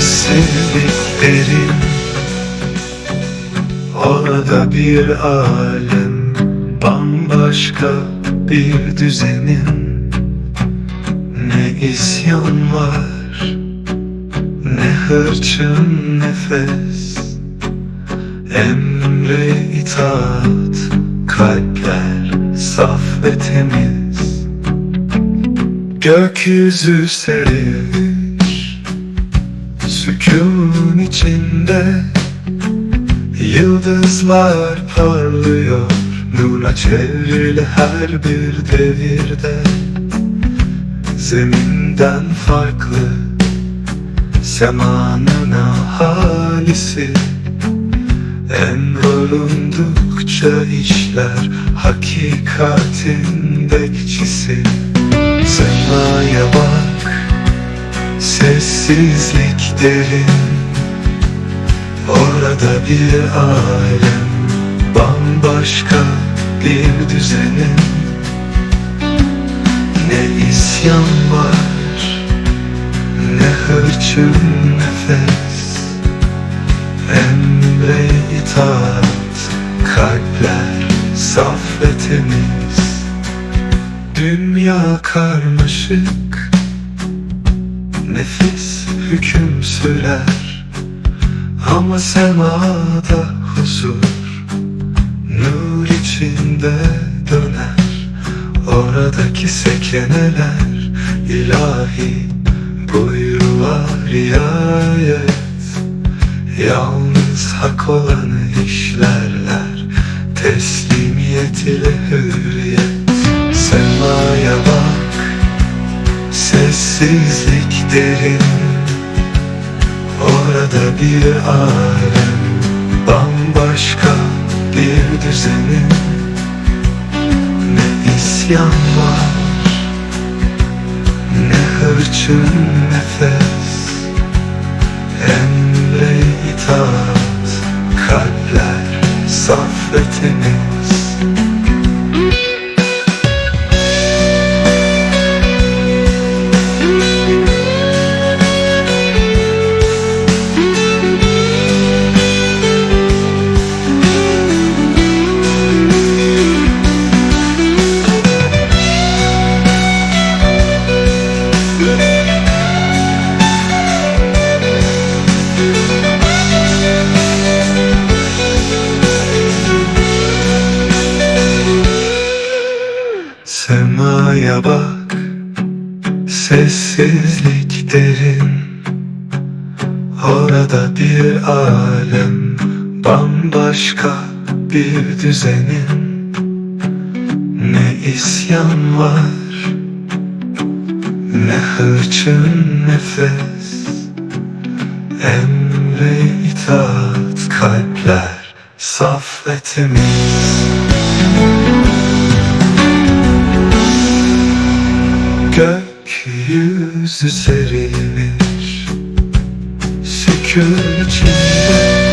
sessizliklerin Ona da bir alem Bambaşka bir düzenin Ne isyan var Ne hırçın nefes Emre itaat Kalpler saf ve temiz. Gökyüzü serin içinde Yıldızlar parlıyor. Nurla çevrili her bir devirde Zeminden farklı Semanın ahalisi. Emrolundukça işler Hakikatin bekçisi Semaya bak Sessizlik derin Orada bir alem Bambaşka bir düzenin. Ne isyan var Ne hırçın nefes. Emre itaat Kalpler saf ve temiz. Dünya karmaşık Nefis hüküm sürer Ama semada huzur Nur içinde döner. Oradaki sekeneler ilahi Buyruğa riayet Yalnız hak olanı işlerler Teslimiyet ile hürriyet. Semaya bak Sessizlik derin Orada bir alem Bambaşka bir düzenin Ne isyan var Ne hırçın nefes. Emre itaat Kalpler saf ve temiz Semaya bak Sessizlik derin. Orada bir alem Bambaşka bir düzenin. Ne isyan var Ne hırçın nefes. Emre itaat kalpler Saf ve temiz Gökyüzü serilmiş Sükun içinde